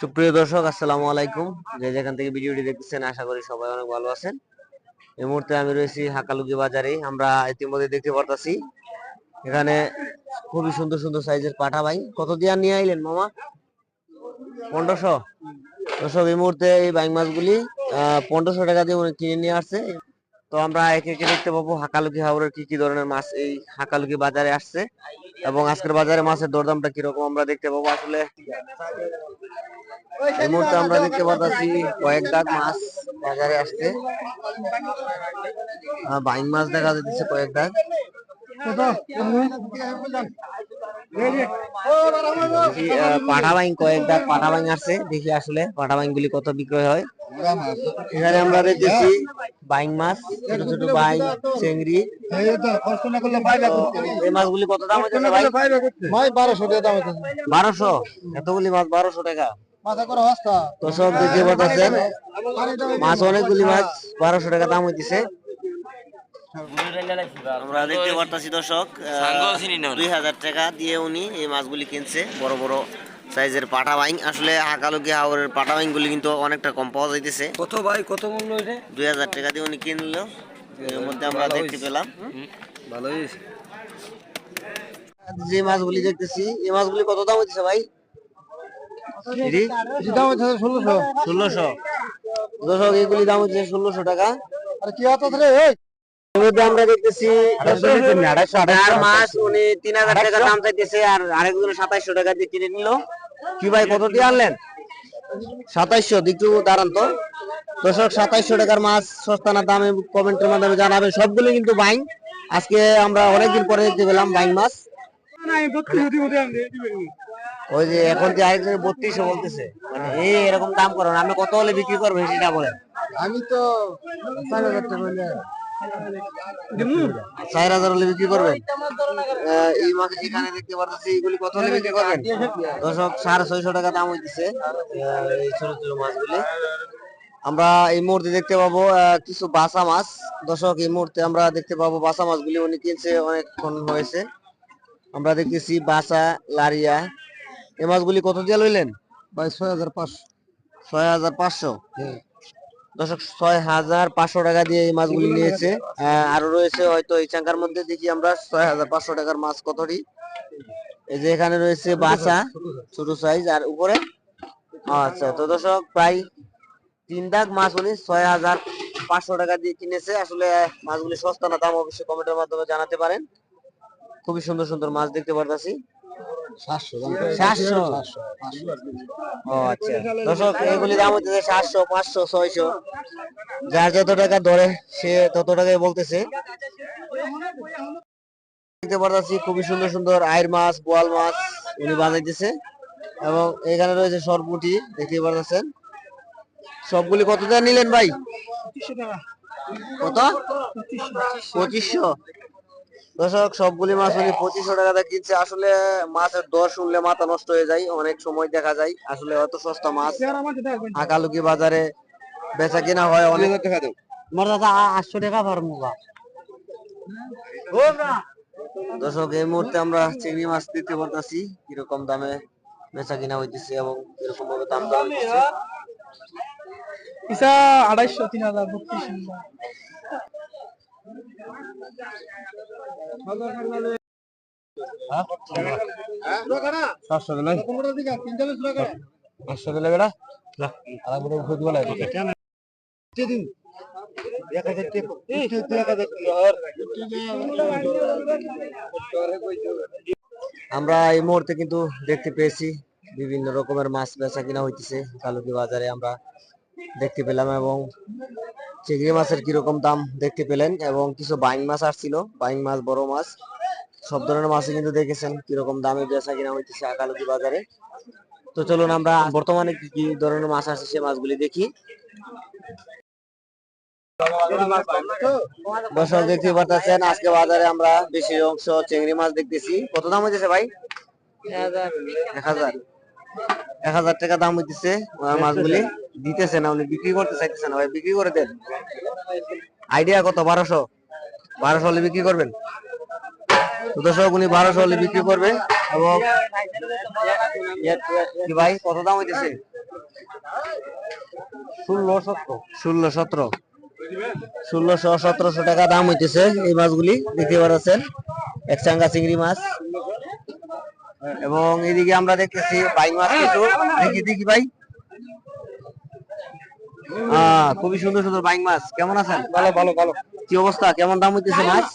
সুপ্রিয় দর্শক, আসসালামু আলাইকুম। যে যেখান থেকে ভিডিওটি দেখতেছেন, আশা করি সবাই অনেক ভালো আছেন। এই মুহূর্তে আমি রয়েছি হাকালুকি বাজারে। আমরা ইতিমধ্যে দেখতে পারতাছি, এখানে খুবই সুন্দর সুন্দর সাইজের পাঠা ভাই। কত দিয়া নিয়ে আইলেন, মামা? পনেরোশো? দর্শক, এই মুহূর্তে এই বাইং মাছগুলি পনেরোশো টাকা দিয়ে কিনে নিয়ে আসছে। তো আমরা একে একে দেখতে পাবো হাকালুকি হাওড়ের কি কি ধরনের মাছ এই হাকালুকি বাজারে আসছে। এবং আজকের বাজারে মাছের দরদামটা কীরকম আমরা দেখতে পাবো। আসলে এই মুহূর্তে আমরা দেখতে পাচ্ছি কয়েক দাগ মাছ বাজারে আসছে। আহ, বাইং মাছ দেখা যাচ্ছে কয়েক দাগ। দেখি, আহ, পাঠা বাইং কয়েক দাগ পাঠা বাইং আসছে। দেখি আসলে পাঠা বাইং গুলি কত বিক্রয় হয়। এখানে আমরা দেখতেছি বাইং মাছ ছোট ছোট বাইং চেংড়ি। এই মাছগুলি কত দাম হচ্ছে ভাই? বারোশো টাকা দাম হচ্ছে বারোশো? এতগুলি মাছ বারোশো টাকা? মাথা করে হস্তা তো সব দেখতে পাচ্ছেন মাছ অনেকগুলি মাছ বারোশো টাকা দাম হইতেছে। আমরা দেখতে পারতাছি দর্শক দুই হাজার টাকা দিয়ে উনি এই মাছগুলি কিনছে বড় বড় সাইজের পাটা বাইং আসলে হাকালুকি হাওরের পাটা বাইং গুলি কিন্তু অনেকটা কম পাওয়া যাইতেছে। কত ভাই? কত মূল্য এটা? দুই হাজার টাকা দিয়ে উনি কিনলো। এর মধ্যে আমরা দেখতে পেলাম। ভালো যে মাছগুলি দেখতেছি এই মাছগুলি কত দাম হইতেছে ভাই? দাম হচ্ছে ষোলোশো। ষোলোশো। দর্শক এগুলি দাম হচ্ছে ষোলোশো টাকা। আর কি হতো রে এই! মধ্যে আমরা দেখতেছি চার মাস উনি তিন হাজার টাকা দাম চাইতেছে আর আরেকজন সাতাইশশো টাকা দিয়ে কিনে নিল। কি ভাই, কত দিয়ে আনলেন? সাতাইশশো একটু দাঁড়ান তো। দর্শক, সাতাইশশো টাকার মাছ সস্তা না দামে কমেন্টের মাধ্যমে জানাবেন। সবগুলো কিন্তু বাইং। আজকে আমরা অনেকদিন পরে দেখতে পেলাম বাইং মাছ। ওই যে এখন যে আরেকজন বত্রিশশো বলতেছে। মানে এই এরকম দাম করো আপনি কত হলে বিক্রি করবেন সেটা বলেন। আমি তো চার হাজার টাকা চার হাজার হলে বিক্রি করবেন? এই মাছ যেখানে দেখতে পারতেছি এইগুলি কত হলে বিক্রি করবেন? দশক সাড়ে ছয়শো টাকা দাম হইতেছে এই ছোট ছোট মাছগুলি। আমরা এই মুহূর্তে দেখতে পাবো আহ, কিছু বাসা মাছ। দর্শক এই মুহূর্তে আমরা দেখতে পাবো বাসা মাছগুলি উনি কিনছে অনেকক্ষণ হয়েছে। আমরা দেখতেছি বাসা লারিয়া। এই মাছগুলি কত দিয়ে লইলেন? ভাই ছয় হাজার পাঁচশো। ছয় হাজার পাঁচশো? দর্শক, ছয় হাজার পাঁচশো টাকা দিয়ে এই মাছগুলি নিয়েছে। আরও রয়েছে হয়তো এই চাঙ্কার মধ্যে, দেখি আমরা, ছয় হাজার পাঁচশো টাকার মাছ কতটি। এই যে এখানে রয়েছে বাসা ছোট সাইজ আর উপরে? আচ্ছা তো দর্শক, প্রায় তিন দাগ মাছ উনি ছয় হাজার পাঁচশো টাকা দিয়ে কিনেছে। আসলে মাছগুলি সস্তা না, দাম অবশ্যই কমেন্টের মাধ্যমে জানাতে পারেন। খুবই সুন্দর সুন্দর মাছ দেখতে পারতাছি। সাতশো ও আচ্ছা। দর্শক এগুলি দাম হচ্ছে সাতশো পাঁচশো ছয়শো। যার যত টাকা ধরে সে তত টাকাই বলতেছে। দেখতে পারতাছি খুবই সুন্দর সুন্দর আয়ের মাছ বোয়াল মাছ উনি বানাইতেছে। এবং এখানে রয়েছে সরপুটি দেখতে পারতেছেন। সবগুলি কত টাকা নিলেন ভাই? কত? পঁচিশশো। দর্শক সবগুলি মাছ উনি পঁচিশশো টাকা দিয়ে কিনছে। আসলে মাছের দর শুনলে মাথা নষ্ট হয়ে যায় অনেক সময় দেখা যায়। আসলে অত সস্তা মাছ আকালুকি বাজারে বেচা কিনা হয় অনেক। আমার দাদা আটশো টাকা পারব দর্শক এই মুহূর্তে আমরা চিংড়ি মাছ দিতে পারতেছি কীরকম দামে বেচা কিনা হইতেছে এবং কীরকম ভাবে দাম দর হইতেছে। ইসা আড়াইশো তিন হাজার বত্রিশ আমরা এই মুহূর্তে কিন্তু দেখতে পেয়েছি বিভিন্ন রকমের মাছ বেচা কিনা হইতেছে। কালুকি বাজারে আমরা দেখতে পেলাম এবং চিংড়ি মাছের কীরকম দাম দেখতে পেলেন এবং কিছু বাইং মাছ আসছিল বাইং মাছ বড় মাছ। সব ধরনের মাছই কিন্তু দেখেছেন কীরকম দামে বেচা কিনা হইতেছে আকালুকি বাজারে। তো চলুন আমরা বর্তমানে কি কি ধরনের মাছ আসছে সে মাছগুলি দেখি। দর্শক দেখতে আজকে বাজারে আমরা বেশি অংশ চিংড়ি মাছ দেখতেছি। কত দাম হইতেছে ভাই? এক হাজার। এক হাজার। টাকা দাম হইতেছে মাছগুলি। দিতেছে না, উনি বিক্রি করতে চাইতেছে না। ভাই, বিক্রি করে দেন। আইডিয়া কত? বারোশো? বারোশো হলে বিক্রি করবেন? দর্শক, উনি বারোশো হলে বিক্রি করবে এবং ভাই, কত দাম হইতেছে? ষোলো সতেরো ষোলো সতেরো ষোলোশো সতেরোশো টাকা দাম হইতেছে এই মাছগুলি। দেখতে পাচ্ছেন, একচাঙ্গা চিংড়ি মাছ। এবং এদিকে আমরা দেখতেছি বাইং মাছ কিছু। দেখি দেখি ভাই। খুবই সুন্দর সুন্দর বাইং মাছ। কেমন আছেন? ভালো ভালো ভালো। কি অবস্থা? কেমন দাম হইতেছে মাছ?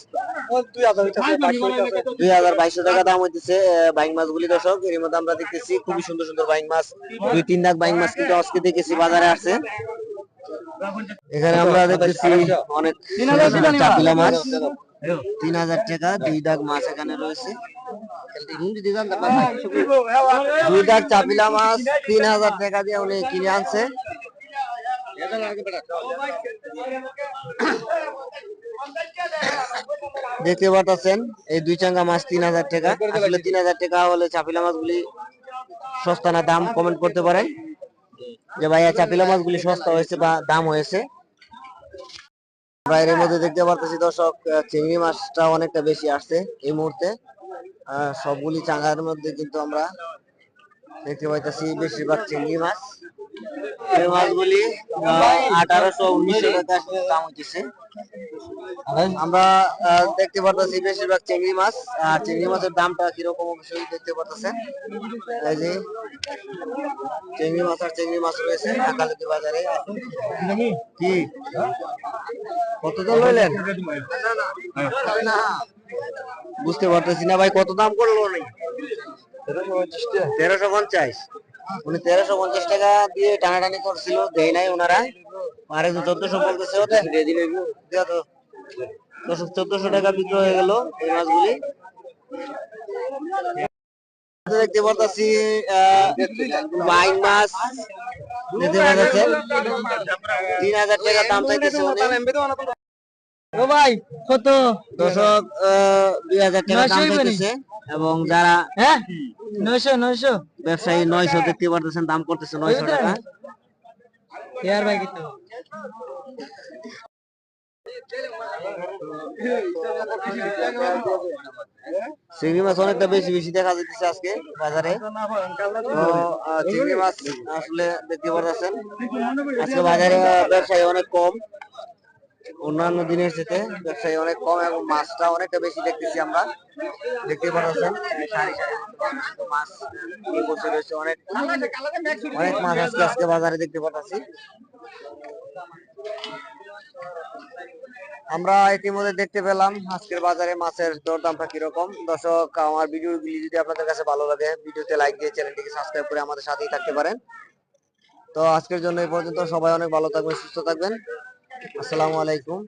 দুই হাজার হইতেছে বাইশশো বাইশশো টাকা। দাম হইতেছে বাইং দর্শক এর মধ্যে আমরা দেখতেছি খুবই সুন্দর সুন্দর বাইং মাছ। দুই তিন লাখ বাইং মাছ কিন্তু আজকে দেখেছি বাজারে আসছে। এখানে আমরা দেখতেছি অনেক সুন্দর সুন্দর চাপিলা মাছ। তিন হাজার টাকা দুই দাগ মাছ এখানে রয়েছে। দুই দাগ চাপিলা মাছ তিন হাজার টাকা দিয়ে উনি কিনে আনছে। দেখতে পাচ্ছেন এই দুই চাঙ্গা মাছ তিন হাজার টাকা। তিন হাজার টাকা হলে চাপিলা মাছগুলি সস্তা না দাম কমেন্ট করতে পারেন। যে ভাইয়া চাপিলা মাছগুলি সস্তা হয়েছে বা দাম হয়েছে। বাইরের মধ্যে দেখতে পারতেছি দর্শক চিংড়ি মাছটা অনেকটা বেশি আসছে এই মুহূর্তে। সবগুলি চাঙ্গার মধ্যে কিন্তু আমরা দেখতে পাইতেছি বেশিরভাগ চিংড়ি মাছ। মাছগুলি হইতেছে। আমরা দেখতে পারতেছি বেশিরভাগ চিংড়ি মাছ। আর চিংড়ি মাছের দামটা কীরকম অবশ্যই দেখতে পারতেছেন। চিংড়ি মাছ আর চিংড়ি মাছ রয়েছে আকালুকি বাজারে। কি? কত দাম লইলেন? বুঝতে পারতেছি না ভাই, কত দাম করল নাই তেরোশো পঞ্চাশ? উনি তেরোশো পঞ্চাশ টাকা দিয়ে টানাটানি করছিল, দেয় নাই ওনারা। আর একজন চোদ্দশো দশ চোদ্দশো টাকা বিক্রি হয়ে গেল এই মাছগুলি। দেখতে পারতাছি বাইং মাছ দেখতে পাচ্ছেন তিন হাজার টাকা দাম চাইতেছে ও ভাই কত? দর্শক দুই হাজার টাকা দাম এবং যারা হ্যাঁ? নয়শো নয়শো? ব্যবসায়ী নয়শো দেখতে পারতেছেন দাম করতেছে নয়শো টাকা। ইয়ার ভাই কিন্তু? চিংড়ি মাছ অনেকটা বেশি বেশি দেখা যাচ্ছে আজকে বাজারে। তো চিংড়ি মাছ আসলে দেখতে পারতেছেন। আজকে বাজারে ব্যবসায়ী অনেক কম। অন্যান্য দিনের সাথে ব্যবসায়ী অনেক কম এবং মাছটা অনেকটা বেশি দেখতেছি আমরা। দেখতে পাচ্ছেন? অনেক। অনেক মাছ আজকে আজকে বাজারে দেখতে পাচ্ছি। আমরা ইতিমধ্যে দেখতে পেলাম আজকের বাজারে মাছের দরদামটা কীরকম। দর্শক, আমার ভিডিওগুলি যদি আপনাদের কাছে ভালো লাগে, ভিডিওতে লাইক দিয়ে চ্যানেলটিকে সাবস্ক্রাইব করে আমাদের সাথেই থাকতে পারেন। তো আজকের জন্য এই পর্যন্ত সবাই অনেক ভালো থাকবেন, সুস্থ থাকবেন। আসসালামু আলাইকুম।